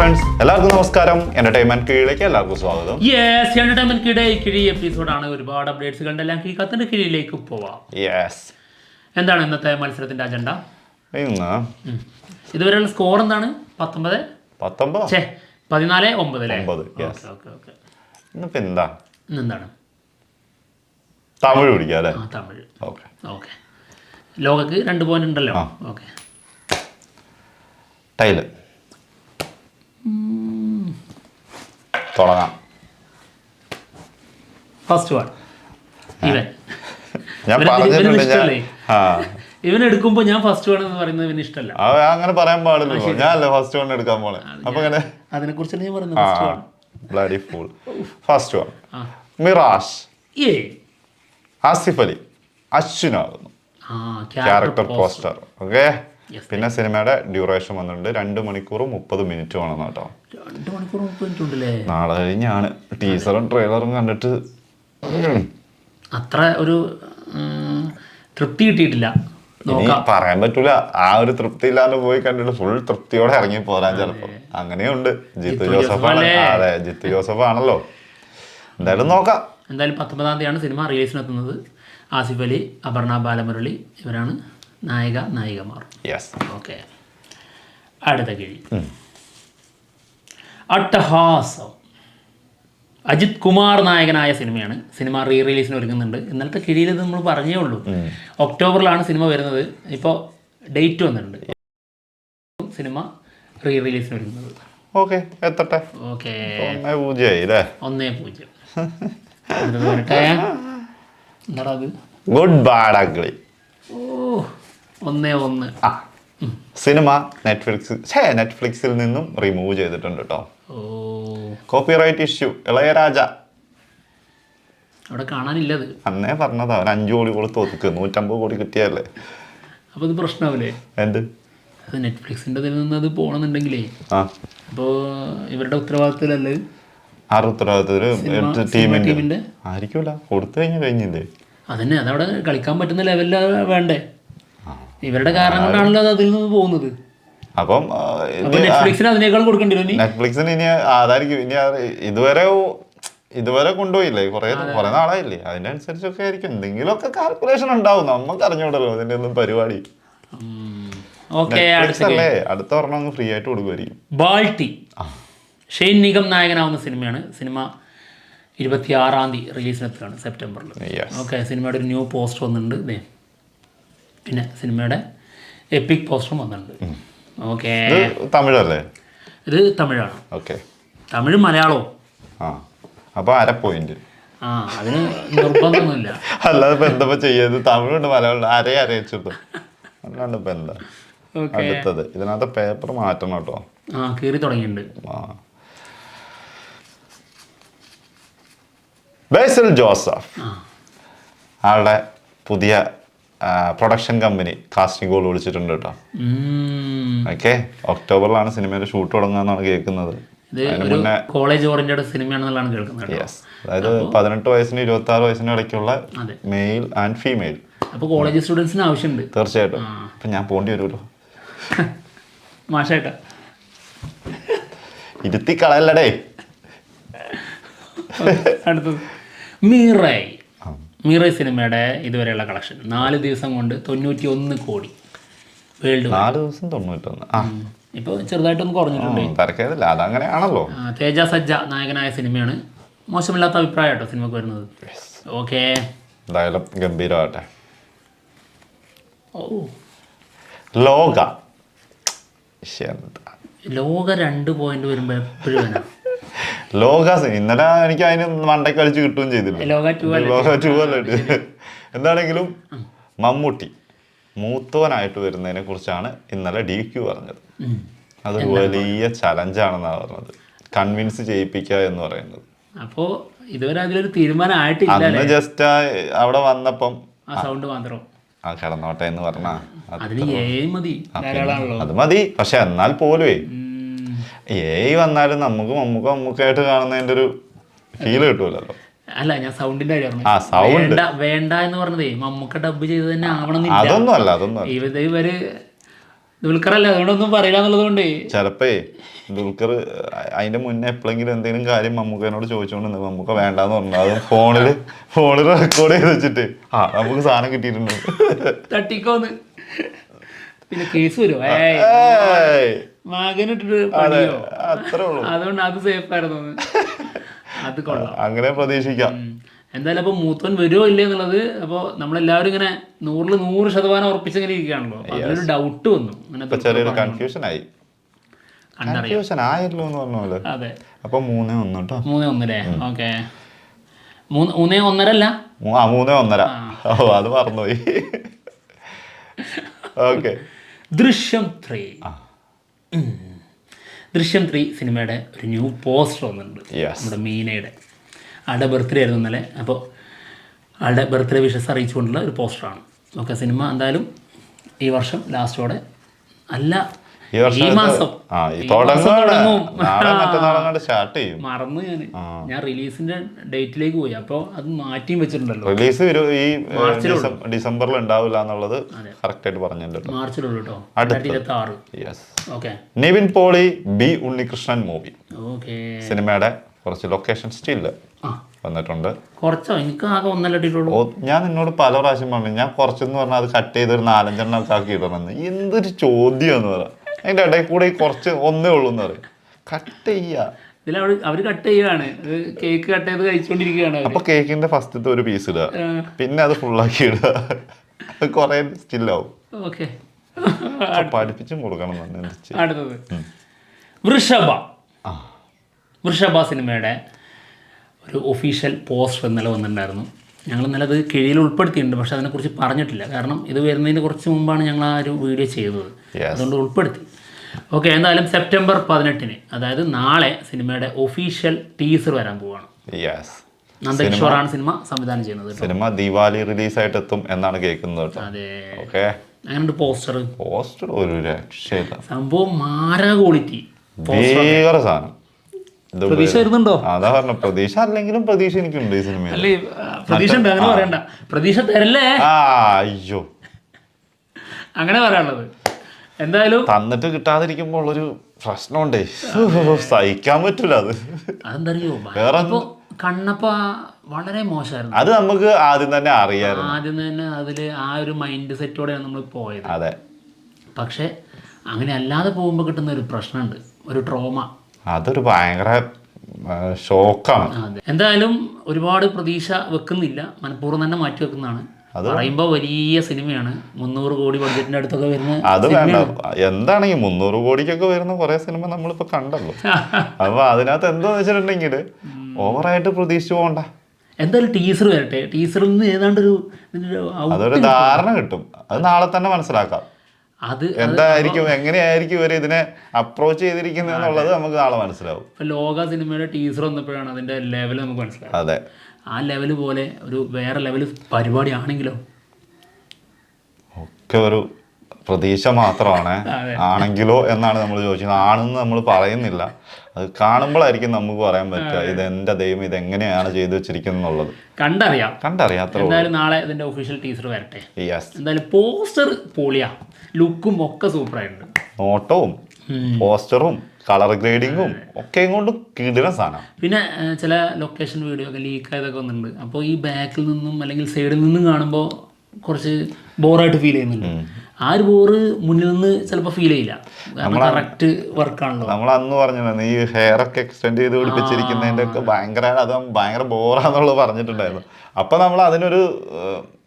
Friends എല്ലാവർക്കും നമസ്കാരം. Entertainment കീഴിലേക്ക് എല്ലാവർക്കും സ്വാഗതം. യെസ് എന്റർടൈൻമെന്റ് കിടെ കിഴി എപ്പിസോഡാണ് ഒരുപാട് അപ്ഡേറ്റ്സുകളുടെ എല്ലാം കിഴക്കത്തിന്റെ കിഴിയിലേക്ക് പോവാം. യെസ് എന്താണ് ഇന്നത്തെ മത്സരത്തിന്റെ അജണ്ട ഇന്ന്. ഇതുവരെയുള്ള സ്കോർ എന്താണ്? പത്തൊമ്പത്? പത്തൊമ്പത്? ഛേ പതിനാല് ഒമ്പത് അല്ലേ? ഒമ്പത്. ഓക്കെ ഓക്കെ ഇന്നിപ്പോ എന്താ? ഇന്നെന്താണ്? തമിഴ് പിടിക്കാം അല്ലേ? തമിഴ്. ഓക്കെ. ഓക്കെ. ലോകക്ക് രണ്ട് പോയിന്റ് ഉണ്ടല്ലോ. ഓക്കെ. ടൈൽ തുടങ്ങാം. ഫസ്റ്റ് വൺ ഇവൻ. ഞാൻ പറഞ്ഞിട്ടുണ്ട് ഞാൻ ആ. ഇവൻ എടുക്കുമ്പോൾ ഞാൻ ഫസ്റ്റ് വൺ എന്ന് പറയുന്നത് ഇവന് ഇഷ്ടമല്ല ആ, അങ്ങനെ പറയാൻ പാടില്ലല്ലോ ഞാനല്ലേ ഫസ്റ്റ് വൺ എടുക്കാൻ പോണേ? അപ്പൊ അങ്ങനെ അതിനെ കുറിച്ചാണ് ഞാൻ പറയുന്നത്? First one bloody fool first one mirage. ഏ. ആസിഫ് അലി. അശ്വിനാകുന്നു. ആ ക്യാരക്ടർ പോസ്റ്റർ ഓക്കെ പിന്നെ സിനിമയുടെ ഡ്യൂറേഷൻ വന്നിട്ടുണ്ട്. രണ്ട് മണിക്കൂറും മുപ്പത് മിനിറ്റ് വേണം കേട്ടോ. രണ്ട് മണിക്കൂർ മുപ്പത് മിനിറ്റ് ഉണ്ടല്ലേ? നാളെ കഴിഞ്ഞാണ്. ടീസറും ട്രെയിലറും കണ്ടിട്ട് അത്ര ഒരു തൃപ്തി കിട്ടിയിട്ടില്ല. പറയാൻ പറ്റൂല. ആ ഒരു തൃപ്തി ഇല്ലാതെ പോയി കണ്ടിട്ട് ഫുൾ തൃപ്തിയോടെ ഇറങ്ങി പോരാൻ ചിലപ്പോ. അങ്ങനെയുണ്ട്. ജിത്തു ജിത്തു ജോസഫ് അതെ ജിത്തു ജോസഫ് ആണല്ലോ എന്തായാലും നോക്കാം. എന്തായാലും പത്തൊമ്പതാം തീയതിയാണ് സിനിമ റിലീസിനെത്തുന്നത് ആസിഫ് അലി അപർണ ബാലമുരളി ഇവരാണ്. നായിക നായികമാർ. യെസ് ഓക്കെ അടുത്ത കിഴി അട്ടഹാസം. അജിത് കുമാർ നായകനായ സിനിമയാണ്. സിനിമ റീ റിലീസിന് ഒരുങ്ങുന്നുണ്ട്. ഇന്നലത്തെ കിഴിയിൽ ഇത് നമ്മൾ പറഞ്ഞേ ഉള്ളൂ. ഒക്ടോബറിലാണ് സിനിമ വരുന്നത്. ഇപ്പോൾ ഡേറ്റ് വന്നിട്ടുണ്ട്. സിനിമ റീ റിലീസിന് ഒരുങ്ങുന്നത്. ഓക്കെ എത്തട്ടെ. ഓക്കെ ഒന്നേ പൂജ്യമായി അല്ലേ ഒന്നേ പൂജ്യം. അടുത്തത് എന്താടാ അത്? ഗുഡ് ബാഡ് അഗ്ലി ഓ. ഒന്നേ ഒന്ന്. ആ. സിനിമ നെറ്റ്ഫ്ലിക്സ് ഛേ നെറ്റ്ഫ്ലിക്സിൽ നിന്നും റിമൂവ് ചെയ്തിട്ടുണ്ട് കേട്ടോ കോപ്പിറൈറ്റ് ഇഷ്യൂ ഇളയരാജ. അവിടെ കാണാനില്ലത്. അന്നേ പറഞ്ഞതാ ഒരു അഞ്ചു കോടി കൊടുത്ത് ഒതുക്ക് നൂറ്റമ്പത് കോടി കിട്ടിയല്ലേ അപ്പോൾ ഇത് പ്രശ്നമാവില്ലേ എന്ത്? അത് നെറ്റ്ഫ്ലിക്സിന്റെ നിന്ന് അത് പോണെന്നുണ്ടെങ്കിലേ അപ്പോൾ ഇവരുടെ ഉത്തരവാദിത്തത്തിലല്ലേ? ആറ് ടീമിന്റെ? ആയിരിക്കൂല കൊടുത്തു കഴിഞ്ഞാൽ കഴിഞ്ഞില്ലേ? അതന്നെ അതവിടെ കളിക്കാൻ പറ്റുന്ന ലെവലിൽ വേണ്ടേ? ഇവരുടെ കാരണം കൊണ്ടാണല്ലോ അത് അതിൽ നിന്ന് പോകുന്നത്. അപ്പം നെറ്റ്ഫ്ലിക്സിന് അതിനേക്കാൾ കൊടുക്കേണ്ടി വരും നെറ്റ്ഫ്ലിക്സിന് ഇനി അതായിരിക്കും ഇനി ഇതുവരെ ഇതുവരെ കൊണ്ടുപോയില്ലേ? കുറെ കുറെ നാളായില്ലേ? അതിന്റെ അനുസരിച്ചൊക്കെ ആയിരിക്കും. എന്തെങ്കിലുമൊക്കെ കാൽക്കുലേഷൻ ഉണ്ടാവും. നമുക്ക് അറിഞ്ഞൂടല്ലോ അതിന്റെ ഒന്നും പരിപാടി. അല്ലേ? അടുത്ത ഒരെണ്ണം അങ്ങ് ഫ്രീ ആയിട്ട് കൊടുക്കുമായിരിക്കും. ബാൾട്ടി ഷെയ്ൻ നിഗം നായകനാവുന്ന സിനിമയാണ്. സിനിമ ഇരുപത്തി ആറാം തീയതി റിലീസിനെത്തുകയാണ് സെപ്റ്റംബറിൽ. ഓക്കെ സിനിമയുടെ ഒരു ന്യൂ പോസ്റ്റ് വന്നിട്ടുണ്ട്. ദേ. പിന്നെ സിനിമയുടെ എപ്പിക് പോസ്റ്ററും വന്നിട്ടുണ്ട്. ഓക്കെ തമിഴല്ലേ? ഇത് തമിഴാണ്. ഓക്കെ തമിഴ് മലയാളവും ആ. അപ്പൊ അര പോയിന്റ് ആ അതിന് നിർബന്ധമൊന്നുമില്ല. അല്ലാതെ ഇപ്പൊ എന്താ ചെയ്യത് തമിഴുണ്ട് മലയാളം അരേ അരയിച്ചിട്ടു അല്ലാണ്ട് ഇപ്പൊ എന്താ? ഓക്കെ അടുത്തത്. ഇതിനകത്ത് പേപ്പർ മാറ്റണം കേട്ടോ. ആ കീറി തുടങ്ങിയിട്ടുണ്ട്. ആ. ബേസൽ ജോസഫ്. ആളുടെ പുതിയ പ്രൊഡക്ഷൻ കമ്പനി കാസ്റ്റിംഗ് കോൾ വിളിച്ചിട്ടുണ്ട് കേട്ടോ. ഓക്കെ ഒക്ടോബറിലാണ് സിനിമയുടെ ഷൂട്ട് തുടങ്ങുകയെന്നാണ് കേൾക്കുന്നത്. കോളേജ് ഓറിയന്റഡ് സിനിമയാണെന്നുള്ളതാണ് കേൾക്കുന്നത്. അതായത് പതിനെട്ട് വയസ്സിന് ഇരുപത്തി ആറ് വയസ്സിന് ഇടയ്ക്കുള്ള മെയിൽ ആൻഡ് ഫീമെയിൽ അപ്പോൾ കോളേജ് സ്റ്റുഡൻസിന് ആവശ്യമുണ്ട്. തീർച്ചയായിട്ടും. അപ്പൊ ഞാൻ പോണ്ടി വരുമല്ലോ. മാഷായിട്ടാ ഇരുത്തി കളയല്ലടേ. അടുത്തത്. മീറൈ. മീറൈ സിനിമയുടെ ഇതുവരെയുള്ള കളക്ഷൻ. നാല് ദിവസം കൊണ്ട് തൊണ്ണൂറ്റി ഒന്ന് കോടി. വേൾഡ് നാല് ദിവസം തൊണ്ണൂറ്റൊന്ന് ആ. ഇപ്പോൾ ചെറുതായിട്ടൊന്ന് കുറഞ്ഞിട്ടുണ്ട്. അതങ്ങനെയാണല്ലോ. തേജ സജ്ജ നായകനായ സിനിമയാണ്. മോശമില്ലാത്ത അഭിപ്രായം കേട്ടോ സിനിമക്ക് വരുന്നത്. ഓക്കെ എന്തായാലും ഗംഭീരമാകട്ടെ. ലോക. ലോക രണ്ട് പോയിന്റ് വരുമ്പോൾ എപ്പോഴും വേണം ലോക ഇന്നലെ എനിക്ക് അതിന് മണ്ടയ്ക്ക് കളിച്ച് കിട്ടുകയും ചെയ്തില്ല ലോക ടൂ ലോക അല്ലേ? എന്താണെങ്കിലും മമ്മൂട്ടി മൂത്തവനായിട്ട് വരുന്നതിനെ കുറിച്ചാണ് ഇന്നലെ ഡി ക്യു പറഞ്ഞത്. അത് വലിയ ചലഞ്ചാണെന്നാണ് പറഞ്ഞത്. കൺവിൻസ് ചെയ്യിപ്പിക്കുക എന്ന് പറയുന്നത്. അപ്പോ ഇതുവരെ അതിലൊരു തീരുമാനം ആയിട്ടില്ല ജസ്റ്റ് അവിടെ വന്നപ്പം ആ സൗണ്ട് മാത്രം. ആ കടന്നോട്ടെ എന്ന് പറഞ്ഞാ അത് മതി. പക്ഷെ എന്നാൽ പോലുവേ ഏയ് വന്നാലും നമുക്ക് മമ്മൂക്ക മമ്മൂക്കായിട്ട് കാണുന്നതിന്റെ ഒരു ഫീൽ കിട്ടൂലല്ലോ. അല്ല ഞാൻ സൗണ്ടിന്റെ. വേണ്ട വേണ്ട എന്ന് പറഞ്ഞതേ മമ്മൂക്ക ഡബ് ചെയ്ത് തന്നെ ആവണം അതൊന്നും അല്ല അതൊന്നും ഇവർ ഇവർ ദുൽഖറല്ല അതുകൊണ്ടൊന്നും പറയില്ല എന്നുള്ളതുകൊണ്ട് ചിലപ്പേ ദുൽഖർ അതിന്റെ മുന്നേ എപ്പോഴെങ്കിലും എന്തെങ്കിലും കാര്യം മമ്മൂക്കനോട് ചോദിച്ചോണ്ട് നിന്ന് മമ്മൂക്ക വേണ്ടാന്ന് പറഞ്ഞു. അത് ഫോണിൽ ഫോണിൽ റെക്കോർഡ് ചെയ്ത് വെച്ചിട്ട്. ആ നമുക്ക് സാധനം കിട്ടിയിട്ടുണ്ട്. തട്ടിക്കോന്ന്. പിന്നെ കേസ് വരുമോ അത്രേ ഉള്ളൂ. അതുകൊണ്ട് അത് സേഫ് ആയിരുന്നു അത് കൊള്ളാം. അങ്ങനെ പ്രതീക്ഷിക്കാം. എന്തായാലും അപ്പൊ മൂത്തൻ വരുമോ ഇല്ലേ എന്നുള്ളത് അപ്പോൾ നമ്മളെല്ലാവരും ഇങ്ങനെ നൂറിൽ നൂറ് ശതമാനം ഉറപ്പിച്ചിങ്ങനെ ഇരിക്കുകയാണല്ലോ. അതിലൊരു ഡൗട്ട് വന്നു. ചെറിയൊരു കൺഫ്യൂഷൻ ആയി. കൺഫ്യൂഷൻ ആയല്ലോ എന്ന് പറഞ്ഞ പോലെ. അതെ. അപ്പൊ മൂന്നേ ഒന്ന് കേട്ടോ മൂന്നേ ഒന്നല്ലേ ഓക്കെ. മൂന്ന് മൂന്നേ ഒന്നര അല്ല മൂ- ആ മൂന്നേ ഒന്നര. ഓ അത് മറന്നുപോയി. ഓക്കെ ദൃശ്യം ത്രീ. ദൃശ്യം ത്രീ സിനിമയുടെ ഒരു ന്യൂ പോസ്റ്റർ വന്നിട്ടുണ്ട്. നമ്മുടെ മീനയുടെ. ആളുടെ ബർത്ത്ഡേ ആയിരുന്നു ഇന്നലെ. അപ്പോൾ ആളുടെ ബർത്ത്ഡേ വിഷസ് അറിയിച്ചുകൊണ്ടുള്ള ഒരു പോസ്റ്ററാണ്. ഓക്കെ സിനിമ എന്തായാലും ഈ വർഷം ലാസ്റ്റോടെ അല്ല ഈ വർഷം ആ. നാളെ മറ്റന്നാളെ സ്റ്റാർട്ട് ചെയ്യും. മറന്നു ഞാൻ ഞാൻ റിലീസിന്റെ ഡേറ്റിലേക്ക് പോയി. അപ്പോൾ അത് മാറ്റിയും വെച്ചിട്ടുണ്ടല്ലോ. റിലീസ് ഈ ഡിസം- ഡിസംബറിൽ ഉണ്ടാവില്ല എന്നുള്ളത് കറക്റ്റ് ആയിട്ട് പറഞ്ഞിട്ടുണ്ട്. മാർച്ചിലുള്ളൂ കേട്ടോ രണ്ടായിരത്തി ഇരുപത്തി ആറ് yes okay Nivin Pauly B Unnikrishnan movie. സിനിമയുടെ കുറച്ച് ലൊക്കേഷൻ സ്റ്റിൽ വന്നിട്ടുണ്ട്. കുറച്ചോ? എനിക്ക് ആകെ ഒന്നല്ലട്ടിട്ടുള്ളൂ ഞാൻ നിന്നോട് പല പ്രാവശ്യം പറഞ്ഞു ഞാൻ കുറച്ചെന്ന് പറഞ്ഞാൽ അത് കട്ട് ചെയ്ത് ഒരു നാലഞ്ചെണ്ണം ആക്കി ഇടണമെന്ന്. എന്തൊരു ചോദ്യം എന്ന് പറ അതിന്റെ ഇടയിൽ കൂടെ ഈ കുറച്ച് ഒന്നേ ഉള്ളൂ എന്ന് പറയും. കട്ട് ചെയ്യുക. ഇതിൽ അവർ അവർ കട്ട് ചെയ്യുകയാണ് ഇത് കേക്ക് കട്ട് ചെയ്ത് കഴിച്ചുകൊണ്ടിരിക്കുകയാണ് അവർ അപ്പൊ കേക്കിന്റെ ഫസ്റ്റത്തെ ഒരു പീസ് ഇടുക. പിന്നെ അത് ഫുള്ളാക്കി ഇടുക. കൊറേ സ്റ്റില്ലാവും ഓക്കെ പഠിപ്പിച്ചും കൊടുക്കണം? അടുത്തത്. വൃഷഭ. വൃഷഭ സിനിമയുടെ ഒരു ഒഫീഷ്യൽ പോസ്റ്റർ ഇന്നലെ വന്നിട്ടുണ്ടായിരുന്നു. ഞങ്ങൾ ഇന്നലെ അത് കിഴിയിൽ ഉൾപ്പെടുത്തിയിട്ടുണ്ട് പക്ഷെ അതിനെക്കുറിച്ച് പറഞ്ഞിട്ടില്ല. കാരണം ഇത് വരുന്നതിന് കുറച്ച് മുമ്പാണ് ഞങ്ങൾ ആ ഒരു വീഡിയോ ചെയ്തത്. അതുകൊണ്ട് ഉൾപ്പെടുത്തി. ഓക്കെ എന്തായാലും സെപ്റ്റംബർ പതിനെട്ടിന് അതായത് നാളെ സിനിമയുടെ ഒഫീഷ്യൽ ടീസർ വരാൻ പോവാണ്. നന്ദകിഷോറാണ് സിനിമ സംവിധാനം ചെയ്യുന്നത്. സിനിമ ദിവാലി റിലീസായിട്ട് എത്തും എന്നാണ് കേൾക്കുന്നത് ഓക്കെ അങ്ങനെയുണ്ട് പോസ്റ്റർ. പോസ്റ്റർ ഒരു രക്ഷയില്ല. സംഭവം മാരാ ക്വാളിറ്റി ഭീകര സാധനം. പ്രതീക്ഷ വരുന്നുണ്ടോ? അതാ പറഞ്ഞ. പ്രതീക്ഷ അല്ലെങ്കിലും പ്രതീക്ഷ എനിക്കുണ്ട് ഈ സിനിമയിൽ. അല്ലേ പ്രതീക്ഷ ഉണ്ട് അങ്ങനെ പറയണ്ട. പ്രതീക്ഷ തരല്ലേ? അയ്യോ. അങ്ങനെ പറയാനുള്ളത്. എന്തായാലും തന്നിട്ട് കിട്ടാതിരിക്കുമ്പോൾ ഉള്ളൊരു പ്രശ്നമുണ്ടേ സഹിക്കാൻ പറ്റൂല അത്. അതെന്തറിയോ വേറെ കണ്ണപ്പ വളരെ മോശമായിരുന്നു. അത് നമുക്ക് ആദ്യം തന്നെ അറിയാമായിരുന്നു ആദ്യം തന്നെ അതിൽ ആ ഒരു മൈൻഡ് സെറ്റോടെയാണ് നമ്മൾ പോയത്. അതെ. പക്ഷെ അങ്ങനെ അല്ലാതെ പോകുമ്പോൾ കിട്ടുന്ന ഒരു പ്രശ്നമുണ്ട്. ഒരു ട്രോമ അതൊരു ഭയങ്കര ഷോക്കാണ്. എന്തായാലും ഒരുപാട് പ്രതീക്ഷ വെക്കുന്നില്ല. മനഃപൂർവം തന്നെ മാറ്റി വെക്കുന്നതാണ്. അത് പറയുമ്പോൾ വലിയ സിനിമയാണ്. മുന്നൂറ് കോടി ബഡ്ജറ്റിന്റെ അടുത്തൊക്കെ വരുന്ന അത് വേണ്ട. എന്താണ് ഈ മുന്നൂറ് കോടിക്കൊക്കെ വരുന്ന കുറെ സിനിമ നമ്മളിപ്പോ കണ്ടല്ലോ. അപ്പൊ അതിനകത്ത് എന്താന്ന് വെച്ചിട്ടുണ്ടെങ്കിൽ ഓവറായിട്ട് പ്രതീക്ഷിച്ചു പോകണ്ട. എന്തായാലും ടീസർ വരട്ടെ. ടീസറിൽ നിന്ന് ഏതാണ്ടൊരു ഒരു അതൊരു ധാരണ കിട്ടും. അത് നാളെ തന്നെ മനസ്സിലാക്കാം. അത് എന്തായിരിക്കും എങ്ങനെയായിരിക്കും ഇവർ ഇതിനെ അപ്രോച്ച് ചെയ്തിരിക്കുന്നത് എന്നുള്ളത് നമുക്ക് നാളെ മനസ്സിലാവും. ഇപ്പൊ ലോക സിനിമയുടെ ടീസർ വന്നപ്പോഴാണ് അതിന്റെ ലെവൽ നമുക്ക് മനസ്സിലാവും അതെ. ആ ലെവൽ പോലെ ഒരു വേറെ ലെവൽ പരിപാടി ആണെങ്കിലോ ഒക്കെ ഒരു പ്രതീക്ഷ മാത്രമാണ്. ആണെങ്കിലോ എന്നാണ് നമ്മൾ ചോദിച്ചത്. ആണെന്ന് നമ്മൾ പറയുന്നില്ല. അത് കാണുമ്പോഴായിരിക്കും നമുക്ക് പറയാൻ പറ്റുക ഇത് എന്റെ ദൈവം ഇത് എങ്ങനെയാണ് ചെയ്തു വെച്ചിരിക്കുന്നത് കണ്ടറിയാം. കണ്ടറിയാം എന്തായാലും നാളെ ഇതിന്റെ ഒഫീഷ്യൽ ടീച്ചർ വരട്ടെ. എന്തായാലും പോസ്റ്റർ പൊളിയാ. ലുക്കും ഒക്കെ സൂപ്പർ ആയിട്ടുണ്ട്. നോട്ടവും പോസ്റ്ററും കളർ ഗ്രേഡിങ്ങും ഒക്കെ കൊണ്ട് കിടിലൻ സാധനം. പിന്നെ ചില ലൊക്കേഷൻ വീഡിയോ ഒക്കെ ലീക്ക് ആയതൊക്കെ വന്നിട്ടുണ്ട്. അപ്പോൾ ഈ ബാക്കിൽ നിന്നും അല്ലെങ്കിൽ സൈഡിൽ നിന്നും കാണുമ്പോൾ കുറച്ച് ബോറായിട്ട് ഫീൽ ചെയ്യുന്നുണ്ട്. ആ ഒരു ബോറ് മുന്നിൽ നിന്ന് ചിലപ്പോൾ ഫീൽ ചെയ്യില്ല. കറക്റ്റ് വർക്കാണല്ലോ നമ്മൾ അന്ന് പറഞ്ഞിരുന്നു ഈ ഹെയർ ഒക്കെ എക്സ്റ്റെൻഡ് ചെയ്ത് പിടിപ്പിച്ചിരിക്കുന്നതിന്റെ ഒക്കെ ഭയങ്കര അത് ഭയങ്കര ബോറാന്നുള്ളത് പറഞ്ഞിട്ടുണ്ടായിരുന്നു. അപ്പൊ നമ്മൾ അതിനൊരു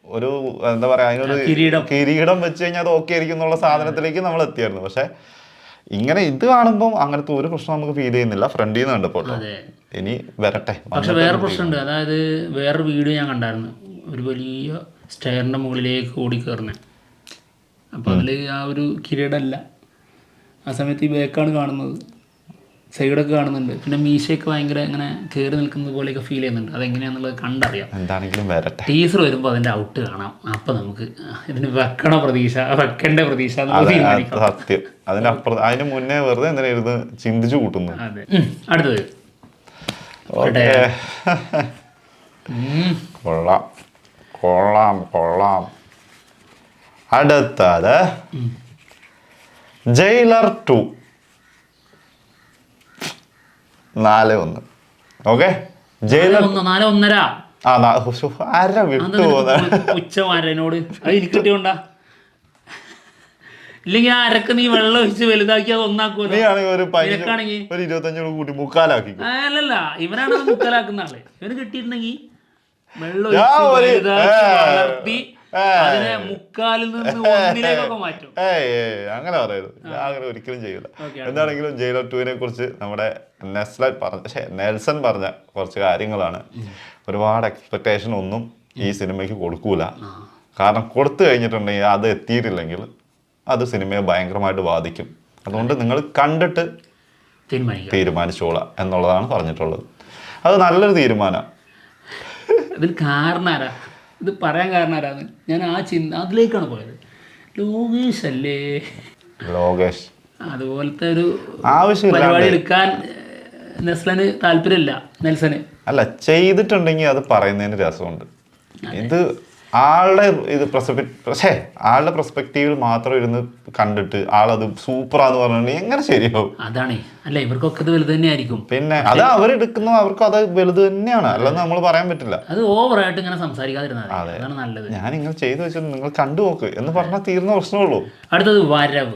ഒരു എന്താ പറയാ അതിനൊരു കിരീടം. കിരീടം വെച്ച് കഴിഞ്ഞാൽ അത് ഓക്കെ ആയിരിക്കും എന്നുള്ള സാധനത്തിലേക്ക് നമ്മൾ എത്തിയായിരുന്നു. പക്ഷെ ഇങ്ങനെ ഇത് കാണുമ്പോൾ അങ്ങനത്തെ ഒരു പ്രശ്നം നമുക്ക് ഫീൽ ചെയ്യുന്നില്ല. ഫ്രണ്ടിൽ നിന്ന് കണ്ടപ്പോൾ ഇനി വരട്ടെ. പക്ഷെ വേറെ പ്രശ്നമുണ്ട് അതായത് വേറൊരു വീഡിയോ ഞാൻ കണ്ടായിരുന്നു. ഒരു വലിയ സ്റ്റെയറിന്റെ മുകളിലേക്ക് ഓടി കയറുന്നത് അപ്പോൾ അതിൽ ആ ഒരു കിരീടമല്ല ആ സമയത്ത് ഈ ബേക്കാണ് കാണുന്നത്. സൈഡൊക്കെ കാണുന്നുണ്ട്. പിന്നെ മീശയൊക്കെ ഭയങ്കര ഇങ്ങനെ കയറി നിൽക്കുന്നത് പോലെയൊക്കെ ഫീൽ ചെയ്യുന്നുണ്ട്. അതെങ്ങനെയാണെന്നുള്ളത് കണ്ടറിയാം. എന്താണെങ്കിലും വരട്ടെ. ടീസർ വരുമ്പോൾ അതിന്റെ ഔട്ട് കാണാം. അപ്പം നമുക്ക് ഇതിന് വെക്കണ പ്രതീക്ഷ വെക്കേണ്ട പ്രതീക്ഷ സത്യം. അതിനപ്പുറം അതിന് മുന്നേ വെറുതെ ചിന്തിച്ചു കൂട്ടുന്നു അതെ. അടുത്തത്. കൊള്ളാം. കൊള്ളാം കൊള്ളാം. അടുത്തത്. ജയിലർ ടു നാല് ഒന്ന്. ഓക്കെ? നാല് ഒന്നര. ആ വിട്ടു പോകുന്ന ഉച്ചമാരനോട് അത് എനിക്ക് കിട്ടിയോണ്ടാ? ഇല്ലെങ്കിൽ ആ അരക്ക് നീ വെള്ളം ഒഴിച്ച് വലുതാക്കി അത് ഒന്നാക്കുമല്ലോ ഒരു ഇരുപത്തഞ്ചോട് കൂട്ടി മുക്കാലാക്കി അല്ലല്ല ഇവനാണ് മുക്കാലാക്കുന്ന ആൾ. ഇവന് കിട്ടിയിട്ടുണ്ടെങ്കിൽ വെള്ളം ഒഴിച്ച് ഒരു- വലുതാക്കി വളർത്തി ഏ. അതിനെ മുക്കാലിൽ നിന്ന് ഒന്നിലേക്കൊക്കെ മാറ്റും. അങ്ങനെ പറയരുത്. ഞാൻ അങ്ങനെ ഒരിക്കലും ചെയ്യില്ല എന്താണെങ്കിലും ജയിലർ ടുവിനെ കുറിച്ച് നമ്മുടെ നെസ്ലൻ പറഞ്ഞ നെൽസൺ പറഞ്ഞ കുറച്ച് കാര്യങ്ങളാണ്. ഒരുപാട് എക്സ്പെക്ടേഷൻ ഒന്നും ഈ സിനിമയ്ക്ക് കൊടുക്കൂല. കാരണം കൊടുത്തു കഴിഞ്ഞിട്ടുണ്ടെങ്കിൽ അത് എത്തിയിട്ടില്ലെങ്കിൽ അത് സിനിമയെ ഭയങ്കരമായിട്ട് ബാധിക്കും. അതുകൊണ്ട് നിങ്ങൾ കണ്ടിട്ട് തീരുമാനിച്ചോളാം എന്നുള്ളതാണ് പറഞ്ഞിട്ടുള്ളത്. അത് നല്ലൊരു തീരുമാനമാണ് കാരണം കാരണാരാ ഇത് പറയാൻ കാരണം ആരാന്ന്? ഞാൻ ആ ചിന്ത അതിലേക്കാണ് പോയത്. ലോകേഷ് അല്ലേ ലോകേഷ്. അതുപോലത്തെ ഒരു പരിപാടി എടുക്കാൻ നെസ്ലന് താല്പര്യമില്ല നെൽസന്. അല്ല ചെയ്തിട്ടുണ്ടെങ്കിൽ അത് പറയുന്നതിന് രസമുണ്ട്. ഇത് ആളുടെ ഇത് പ്രസപെ പക്ഷേ ആളുടെ പെർസ്പെക്റ്റീവിൽ മാത്രം ഇരുന്ന് കണ്ടിട്ട് ആളത് സൂപ്പറാന്ന് പറഞ്ഞാൽ എങ്ങനെ ശരിയാവും? അതാണ്. അല്ല ഇവർക്കൊക്കെ ഇത് വലുത് തന്നെയായിരിക്കും. പിന്നെ അത് അവരെടുക്കുന്ന അവർക്ക് അത് വലുത് തന്നെയാണ്. അല്ലെന്ന് നമ്മൾ പറയാൻ പറ്റില്ല. അത് ഓവറായിട്ട് ഇങ്ങനെ സംസാരിക്കാതിരുന്നത്. അതാണ് നല്ലത്. ഞാൻ നിങ്ങൾ ചെയ്തു വെച്ചത് നിങ്ങൾ കണ്ടു നോക്ക്. എന്ന് പറഞ്ഞാൽ തീർന്ന പ്രശ്നമുള്ളൂ. അടുത്തത് വരവ്.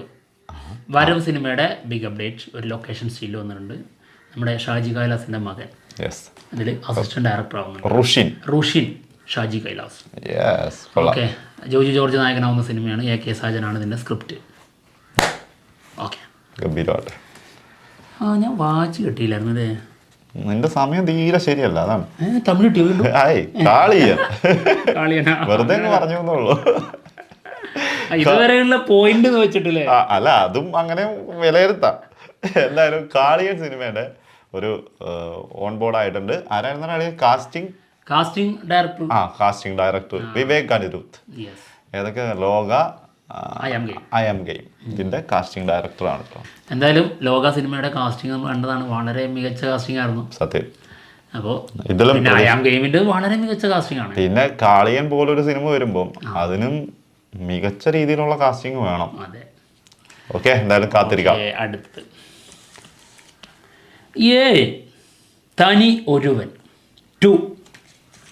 വരവ് സിനിമയുടെ ബിഗ് അപ്ഡേറ്റ് ഒരു ലൊക്കേഷൻ സ്റ്റീൽ വന്നിട്ടുണ്ട്. നമ്മുടെ ഷാജി കൈലാസിന്റെ മകൻ. അതിൽ അസിസ്റ്റന്റ് ഡയറക്ടർ ആവുന്നുണ്ട്. റുഷിൻ. റുഷിൻ. ഷാജി കൈലാസ്. ഓക്കെ. ജോജി ജോർജ് നായകനാവുന്ന സിനിമയാണ് എ കെ സാജനാണ് ഇതിന്റെ സ്ക്രിപ്റ്റ്. ഓക്കെ. ആ ഞാൻ വാച്ച് കിട്ടിയില്ലായിരുന്നു അല്ലേ? നിന്റെ സമയം തീരെ ശരിയല്ല അതാണ്. തമിഴ് വെറുതെ പറഞ്ഞു എന്നുള്ളൂ. ഇതുവരെയുള്ള പോയിന്റ് വെച്ചിട്ടില്ലേ? അല്ല അതും അങ്ങനെ വിലയിരുത്താം. എന്തായാലും കാളിയൻ സിനിമയുടെ ഒരു ഓൺ ബോർഡ് ആയിട്ടുണ്ട്. ആരായിരുന്നാണ് കാസ്റ്റിംഗ് കാസ്റ്റിംഗ് ഡയറക്ടർ ആ കാസ്റ്റിംഗ് ഡയറക്ടർ വിവേക് അനിരുദ്ധ് ഏതൊക്കെ? ലോക ഐ എം ഗെയിം ഇതിന്റെ കാസ്റ്റിംഗ് ഡയറക്ടറാണ് കേട്ടോ എന്തായാലും ലോക സിനിമയുടെ കാസ്റ്റിംഗ് നമ്മൾ കണ്ടതാണ്. വളരെ മികച്ച കാസ്റ്റിംഗ് ആയിരുന്നു. സത്യം. അപ്പോൾ ഇതിലും ഐ ആം വളരെ മികച്ച കാസ്റ്റിംഗ് ആണ്. പിന്നെ കാളിയൻ പോലൊരു സിനിമ വരുമ്പോൾ അതിനും മികച്ച രീതിയിലുള്ള കാസ്റ്റിംഗ് വേണം. അതെ. ഓക്കെ എന്തായാലും കാത്തിരിക്കാം. അടുത്ത്. ഏ തനി ഒരുവൻ. ടു.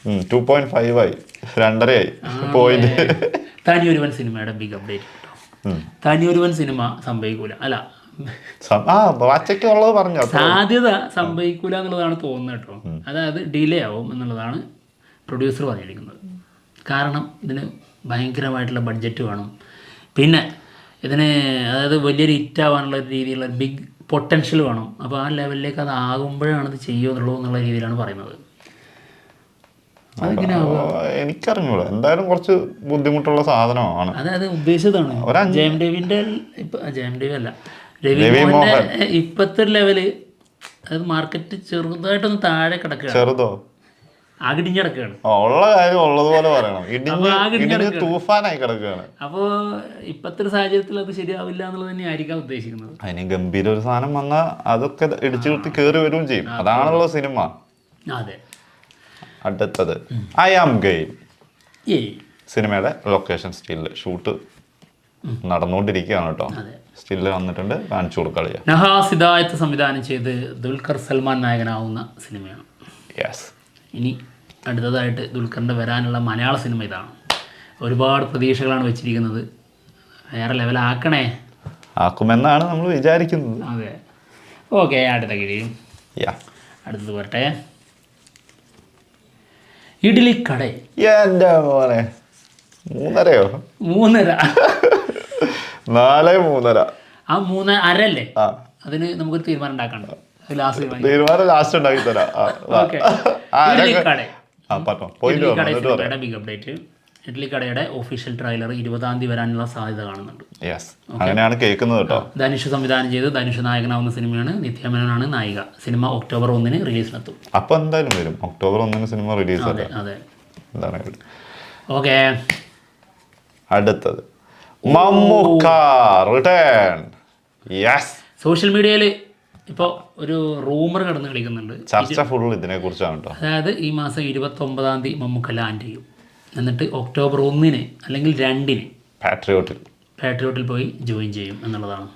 ടു പോയിന്റ് ഫൈവ് ആയി. രണ്ടരയായി. പോയിന്റ്. തനി ഒരുവൻ സിനിമയുടെ ബിഗ് അപ്ഡേറ്റ് കേട്ടോ. തനി ഒരുവൻ സിനിമ സംഭവിക്കൂല. അല്ല. സാധ്യത സംഭവിക്കൂല എന്നുള്ളതാണ് തോന്നുന്നത് കേട്ടോ. അതായത് ഡിലേ ആവും എന്നുള്ളതാണ് പ്രൊഡ്യൂസർ പറഞ്ഞിരിക്കുന്നത്. കാരണം ഇതിന് ഭയങ്കരമായിട്ടുള്ള ബഡ്ജറ്റ് വേണം. പിന്നെ ഇതിന് അതായത് വലിയൊരു ഹിറ്റ് ആവാനുള്ള രീതിയിലുള്ള ബിഗ് പൊട്ടൻഷ്യൽ വേണം. അപ്പോൾ ആ ലെവലിലേക്ക് അത് ആകുമ്പോഴാണ് ഇത് ചെയ്യുന്നുള്ളൂ എന്നുള്ള രീതിയിലാണ് പറയുന്നത്. എനിക്കറിഞ്ഞൂടാ. എന്തായാലും കുറച്ച് ബുദ്ധിമുട്ടുള്ള സാധനമാണ്. അതായത് ഉദ്ദേശിച്ചതാണ്. ഒരു അഞ്ച്- ജയം രവിന്റെ ജയം രവി അല്ല രവി മോഹൻ. ഇപ്പത്തെ ലെവൽ അതായത് മാർക്കറ്റ് ചെറുതായിട്ടൊന്ന് താഴെ കിടക്കുകയാണ്. ചെറുതോ? ഉള്ള കാര്യം ഉള്ളതുപോലെ പറയണം. ഇടിഞ്ഞ് അപ്പൊ തൂഫാനായി കിടക്കുകയാണ്. അപ്പോൾ ഇപ്പത്തെ ഒരു സാഹചര്യത്തിൽ അത് ശരിയാവില്ല എന്നുള്ളത് തന്നെ ആയിരിക്കാം ഉദ്ദേശിക്കുന്നത്. അതിന് ഗംഭീര ഒരു സാധനം വന്നാൽ അതൊക്കെ ഇടിച്ചു കയറി വരികയും ചെയ്യും. അതാണല്ലോ സിനിമ. അതെ. അടുത്തത്. ഐ ആം ഗെയിം ഈ സിനിമയുടെ ലൊക്കേഷൻ സ്റ്റില്ല് ഷൂട്ട് നടന്നുകൊണ്ടിരിക്കുകയാണ് കേട്ടോ. സ്റ്റില്ല് വന്നിട്ടുണ്ട് കാണിച്ചു കൊടുക്കളിയ. നഹാസിദായത്ത് സംവിധാനം ചെയ്ത് ദുൽഖർ സൽമാൻ നായകനാവുന്ന സിനിമയാണ്. യെസ് ഇനി അടുത്തതായിട്ട് ദുൽഖറിന്റെ വരാനുള്ള മലയാള സിനിമ ഇതാണ്. ഒരുപാട് പ്രതീക്ഷകളാണ് വെച്ചിരിക്കുന്നത്. വേറെ ലെവലാക്കണേ ആക്കുമെന്നാണ് നമ്മൾ വിചാരിക്കുന്നത്. അതെ. ഓക്കെ അടുത്ത കിഴിയും അടുത്തത് വരട്ടെ. ഇഡ്ഡലി കട. എന്റെ മോനെ. മൂന്നരയോ? മൂന്നര. നാല് മൂന്നര. ആ മൂന്ന് അരല്ലേ? അതിന് നമുക്കൊരു തീരുമാനം ഉണ്ടാക്കണ്ട ലാസ്റ്റ് തീരുമാനം തീരുമാനം ലാസ്റ്റ് ഉണ്ടാക്കി തരാം. ഇഡ്ഡലി കടയുടെ ഒഫീഷ്യൽ ട്രെയിലർ ഇരുപതാം തീയതി വരാനുള്ള സാധ്യത കാണുന്നുണ്ട്. അങ്ങനെയാണ് കേൾക്കുന്നത് കേട്ടോ. ധനുഷ് സംവിധാനം ചെയ്ത് ധനുഷ് നായകനാവുന്ന സിനിമയാണ്. നിത്യമേനോനാണ് നായിക. സിനിമ ഒക്ടോബർ ഒന്നിന് റിലീസിനെത്തും അപ്പൊ എന്തായാലും വരും. ഒക്ടോബർ ഒന്നിന് സിനിമ റിലീസ് അതെ അതെ? ഓക്കെ അടുത്തത്. മമ്മൂക്ക റിട്ടേൺ യെസ് സോഷ്യൽ മീഡിയയിൽ ഇപ്പോൾ ഒരു റൂമർ കിടന്ന് കളിക്കുന്നുണ്ട്. ചർച്ച ഫുൾ ഇതിനെ കുറിച്ചാണ് കേട്ടോ. അതായത് ഈ മാസം ഇരുപത്തൊമ്പതാം തീയതി മമ്മൂക്ക ലാൻഡ് ചെയ്യും. എന്നിട്ട് ഒക്ടോബർ ഒന്നിന് അല്ലെങ്കിൽ രണ്ടിന് പാട്രിയോട്ടിൽ പാട്രിയോട്ടിൽ പോയി ജോയിൻ ചെയ്യും എന്നുള്ളതാണ്.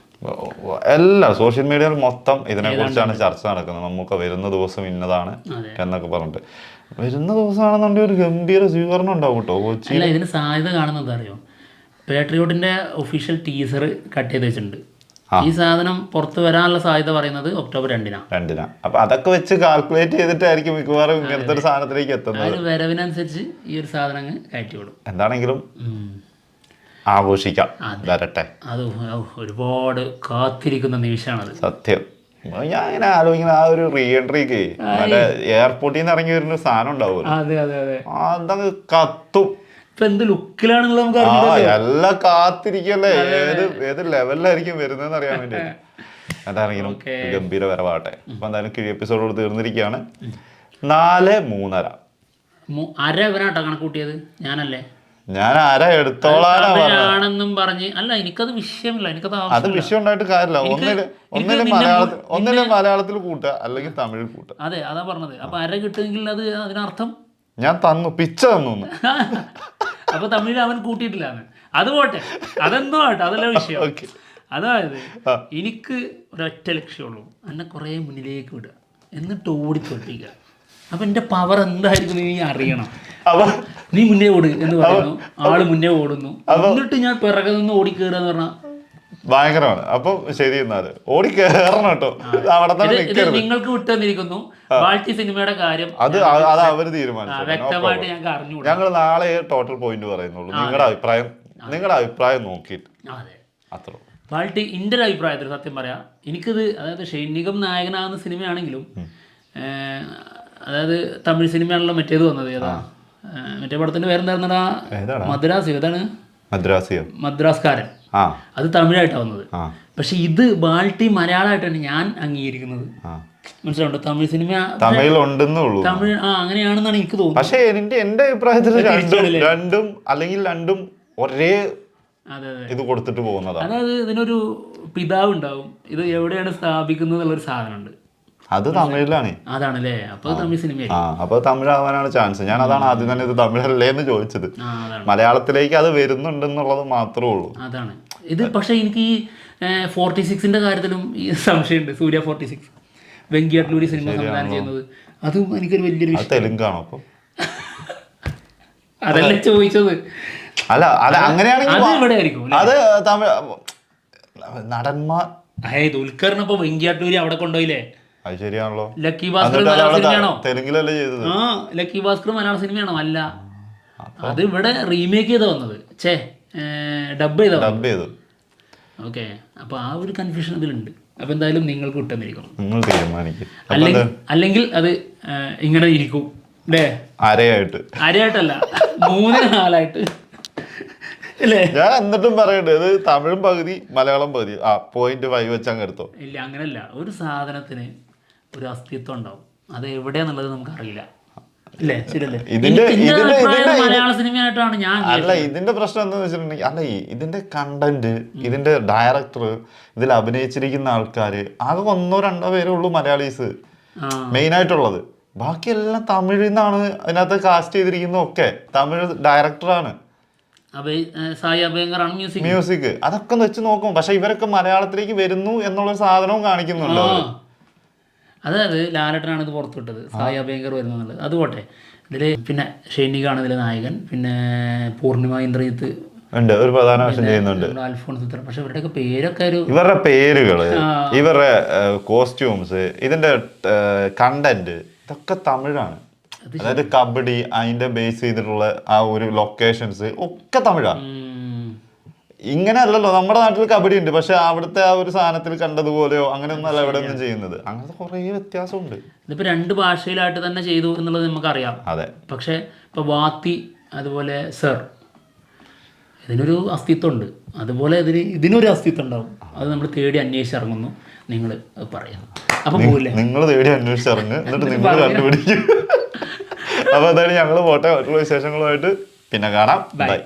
എല്ലാ സോഷ്യൽ മീഡിയയിൽ മൊത്തം ഇതിനെക്കുറിച്ചാണ് ചർച്ച നടക്കുന്നത്. നമുക്ക് വരുന്ന ദിവസം ഇന്നതാണ്. എന്നൊക്കെ പറഞ്ഞിട്ട്. വരുന്ന ദിവസമാണെന്നുണ്ടെങ്കിൽ ഒരു ഗംഭീര സ്വീകരണം ഉണ്ടാവും കേട്ടോ. കൊച്ചി ഇതിന് സാധ്യത കാണുന്നത് അറിയോ? പേട്രിയോട്ടിന്റെ ഒഫീഷ്യൽ ടീസർ കട്ട് ചെയ്ത് വെച്ചിട്ടുണ്ട്. ഈ സാധനം പുറത്തു വരാനുള്ള സാധ്യത പറയുന്നത് ഒക്ടോബർ രണ്ടിനാണ് രണ്ടിനാ. അപ്പൊ അതൊക്കെ വെച്ച് കാൽക്കുലേറ്റ് ചെയ്തിട്ടായിരിക്കും മിക്കവാറും ഇങ്ങനത്തെ ഒരു സാധനത്തിലേക്ക് എത്തുന്നത്. ഒരു വരവിനനുസരിച്ച് ഈ ഒരു സാധനം കയറ്റിവിടും. കയറ്റി വിടും എന്താണെങ്കിലും. ആഘോഷിക്കാം വരട്ടെ. അത് ഒരുപാട് കാത്തിരിക്കുന്ന നിമിഷമാണത്. സത്യം. ഞാൻ ഇങ്ങനെ ആലോചിക്കുന്ന ആ ഒരു റീ എൻട്രിക്ക് മറ്റേ എയർപോർട്ടിൽ നിന്ന് ഇറങ്ങി വരുന്ന ഒരു സാധനം ഉണ്ടാവുമല്ലോ. അതെ അതെ അതെ. അതങ്ങ് കത്തും. ഇപ്പൊ എന്ത് ലുക്കിലാണെന്നുള്ളത് നമുക്ക് ആ അറിയില്ല എല്ലാം കാത്തിരിക്കല്ലേ ഏത് ഏത് ലെവലിലായിരിക്കും വരുന്നതെന്ന് അറിയാൻ വേണ്ടി. എന്താണെങ്കിലും ഗംഭീര വരവാട്ടെ അപ്പൊ എന്തായാലും കിഴി എപ്പിസോഡോട് തീർന്നിരിക്കുകയാണ്. നാല് മൂന്നര. മു- അര ഇവനാട്ടോ കണക്ക് കൂട്ടിയത്? ഞാനല്ലേ? ഞാൻ ആരാ ആണെന്നും പറഞ്ഞ്. അല്ല എനിക്കത് വിഷയമില്ല. എനിക്കത് അത് വിഷയം ഉണ്ടായിട്ട് കാര്യമില്ല. ഒന്നിൽ ഒന്നിൽ നിന്നെ മലയാളത്തിൽ ഒന്നിൽ മലയാളത്തിൽ കൂട്ടുക അല്ലെങ്കിൽ തമിഴിൽ കൂട്ടുക. അതെ അതാ പറഞ്ഞത്. അപ്പൊ അര കിട്ടുമെങ്കിൽ അത് അതിനർത്ഥം ഞാൻ തന്നു പിച്ച തന്നു. അപ്പൊ തമിഴിൽ അവൻ കൂട്ടിയിട്ടില്ലാന്ന്. അത് പോട്ടെ. അതെന്തോ ആട്ടെ. അതല്ല വിഷയം. ഓക്കെ അതായത് എനിക്ക് ഒരൊറ്റ ലക്ഷ്യമുള്ളൂ. എന്നെ കുറേ മുന്നിലേക്ക് വിടുക. എന്നിട്ട് ഓടി തോൽപ്പിക്കുക അപ്പൊ എന്റെ പവർ എന്തായിരിക്കും നീ അറിയണം. അപ്പൊ നീ മുന്നേ ഓടുക എന്ന് പറയുന്നു. ആൾ മുന്നേ ഓടുന്നു. എന്നിട്ട് ഞാൻ പിറകെ നിന്ന് ഓടിക്കേറുക എന്ന് പറഞ്ഞാൽ ഭയങ്കരമാണ്. അപ്പൊ ശരി എന്നാൽ. ഓടി കേറണം കേട്ടോ. അവിടെ തന്നെ ഇത് നിൽക്കരുത് നിങ്ങൾക്ക് വിട്ടുതന്നിരിക്കുന്നു. ബാൾട്ടി സിനിമയുടെ കാര്യം അത് അത് അവർ തീരുമാനിച്ചു ഞങ്ങൾ നാളെ ടോട്ടൽ പോയിന്റ് പറയുന്നുള്ളൂ. നിങ്ങളുടെ അഭിപ്രായം നിങ്ങളുടെ അഭിപ്രായം നോക്കിയിട്ട്. അതെ. അത്ര ബാൾട്ടി എന്റെ ഒരു അഭിപ്രായത്തിൽ സത്യം പറയാം എനിക്കത് അതായത് ഷൈനികം നായകനാകുന്ന സിനിമയാണെങ്കിലും അതായത് തമിഴ് സിനിമയാണല്ലോ മറ്റേത് വന്നത് ഏതാ? മറ്റേ പടത്തിന്റെ പേരെന്തായിരുന്നടാ? മദ്രാസിയോ മദ്രാസ് ഏതാണ് മദ്രാസിയോ. മദ്രാസ്കാരൻ. അത് തമിഴായിട്ടാണ് വന്നത്. പക്ഷെ ഇത് ബാൾട്ടി മലയാളമായിട്ടാണ് ഞാൻ അംഗീകരിക്കുന്നത്. മനസ്സിലുണ്ടോ തമിഴ് സിനിമ ഉണ്ടെന്നേ ഉള്ളൂ. തമിഴ് ആ അങ്ങനെയാണെന്നാണ് എനിക്ക് തോന്നുന്നത്. പക്ഷെ എന്റെ എന്റെ അഭിപ്രായത്തിൽ രണ്ടും രണ്ടും അല്ലെങ്കിൽ രണ്ടും ഒരേ ഇത് കൊടുത്തിട്ട് പോകുന്നതാണ് അതായത് ഇതിനൊരു പിതാവ് ഉണ്ടാവും ഇത് എവിടെയാണ് സ്ഥാപിക്കുന്നത് എന്നുള്ളൊരു സാധനമുണ്ട്. അത് തമിഴിലാണ്. അതാണല്ലേ? അപ്പോൾ തമിഴ് സിനിമ അപ്പൊ തമിഴാവാനാണ് ചാൻസ്. ഞാൻ അതാണ് ആദ്യം തന്നെ ഇത് തമിഴല്ലേ എന്ന് ചോദിച്ചത്. മലയാളത്തിലേക്ക് അത് വരുന്നുണ്ടെന്നുള്ളത് മാത്രമേ ഉള്ളൂ. അതാണ്. ഇത് പക്ഷേ എനിക്ക് ഈ ഫോർട്ടി സിക്സിന്റെ കാര്യത്തിലും ഈ സംശയമുണ്ട്. Suriya forty six. വെങ്കിയാട്ടിലൂരി സിനിമ സംവിധാനം ചെയ്യുന്നത്. അതും എനിക്കൊരു വലിയൊരു അത് തെലുങ്കാണോ അപ്പം? അതല്ല ചോദിച്ചത്? അല്ല അല്ല അങ്ങനെയാണെങ്കിൽ അത് അത് തമിഴ് നടന്മാർ. ഏയ് ദുൽഖറിനപ്പോ വെങ്കിയാട്ടൂരി അവിടെ കൊണ്ടുപോയില്ലേ? അത് ശരിയാണല്ലോ. ലക്കി ഭാസ്കർ അത് മലയാള സിനിമയാണോ? തെലുങ്കിലല്ലേ ചെയ്തത്? ആ ലക്കി ഭാസ്കർ മലയാള സിനിമയാണോ? അല്ല. അത് ഇവിടെ റീമേക്ക് ചെയ്ത വന്നത്. ചേ ഡബ് ചെയ്ത ഡബ് ചെയ്തു. ഓക്കെ അപ്പൊ ആ ഒരു കൺഫ്യൂഷൻ ഇതിലുണ്ട്. അപ്പൊ എന്തായാലും നിങ്ങൾക്ക് നിങ്ങൾ തീരുമാനിക്കും. അല്ലെങ്കിൽ അല്ലെങ്കിൽ അത് ഇങ്ങനെ ഇരിക്കും. അല്ലേ അരയായിട്ട്. അരയായിട്ടല്ല. മൂന്ന് നാലായിട്ട്. ഞാൻ എന്നിട്ടും പറയണ്ടേ. ഇത് തമിഴും പകുതി മലയാളം പകുതി. ആ പോയിന്റ് ഫൈവ് വെച്ച് അങ്ങ് എടുത്തോ. ഇല്ല അങ്ങനല്ല. ഒരു സാധനത്തിന് ഒരു അസ്തിത്വം ഉണ്ടാവും. അത് എവിടെയാന്നുള്ളത് നമുക്ക് അറിയില്ല അല്ലേ ശരിയല്ലേ ഇതിന്റെ- ഇതിന്റെ- അല്ല ഇതിന്റെ പ്രശ്നം എന്താന്ന് വെച്ചിട്ടുണ്ടെങ്കിൽ അല്ല ഇതിന്റെ കണ്ടന്റ് ഇതിന്റെ ഡയറക്ടർ ഇതിൽ അഭിനയിച്ചിരിക്കുന്ന ആൾക്കാര് ആകെ ഒന്നോ രണ്ടോ പേരേ ഉള്ളൂ മലയാളീസ് മെയിൻ ആയിട്ടുള്ളത് ബാക്കിയെല്ലാം തമിഴിൽ നിന്നാണ് അതിനകത്ത് കാസ്റ്റ് ചെയ്തിരിക്കുന്നതൊക്കെ തമിഴ് ഡയറക്ടറാണ് മ്യൂസിക് അതൊക്കെ വെച്ച് നോക്കും. പക്ഷെ ഇവരൊക്കെ മലയാളത്തിലേക്ക് വരുന്നു എന്നുള്ള സാധനവും കാണിക്കുന്നുണ്ട്. അതായത് ലാലട്ടനാണ് ഇത് പുറത്തുവിട്ടത് സായി അഭയങ്കർ വരുന്നത് അത് പോട്ടെ. ഇതിൽ പിന്നെ ഷെയ്നികാണ് ഇതിലെ നായകൻ. പിന്നെ പൂർണിമ ഇന്ദ്രജിത്ത് ഉണ്ട്. ഒരു പ്രധാന വേഷം ചെയ്യുന്നുണ്ട്. പക്ഷെ ഇവരുടെയൊക്കെ പേരൊക്കെ ഒരു ഇവരുടെ പേരുകൾ ഇവരുടെ കോസ്റ്റ്യൂംസ് ഇതിന്റെ കണ്ടന്റ് ഇതൊക്കെ തമിഴാണ്. അതായത് കബഡി അതിന്റെ ബേസ് ചെയ്തിട്ടുള്ള ആ ഒരു ലൊക്കേഷൻസ് ഒക്കെ തമിഴാണ്. ഇങ്ങനെ അല്ലല്ലോ നമ്മുടെ നാട്ടിൽ കബഡി ഉണ്ട് പക്ഷെ അവിടുത്തെ ആ ഒരു സാധനത്തിൽ കണ്ടതുപോലെയോ അങ്ങനെ അല്ല ഇവിടെ ഒന്നും ചെയ്യുന്നത്. അങ്ങനത്തെ കുറേ വ്യത്യാസമുണ്ട്. ഇതിപ്പോ രണ്ട് ഭാഷയിലായിട്ട് തന്നെ ചെയ്തു എന്നുള്ളത് നമുക്കറിയാം. അതെ. പക്ഷെ ഇപ്പൊ വാത്തി അതുപോലെ സർ ഇതിനൊരു അസ്തിത്വമുണ്ട്. അതുപോലെ ഇതിന് ഇതിനൊരു അസ്തിത്വം ഉണ്ടാവും. അത് നമ്മൾ തേടി അന്വേഷിച്ചിറങ്ങുന്നു നിങ്ങൾ പറയാം. അപ്പൊ പോകില്ലേ നിങ്ങൾ തേടി അന്വേഷിച്ചിറങ്ങ് എന്നിട്ട് നിങ്ങൾ കണ്ടുപിടിക്കും. അപ്പൊ അതായത് ഞങ്ങൾ പോട്ടെ മറ്റുള്ള വിശേഷങ്ങളുമായിട്ട് പിന്നെ കാണാം. ബൈ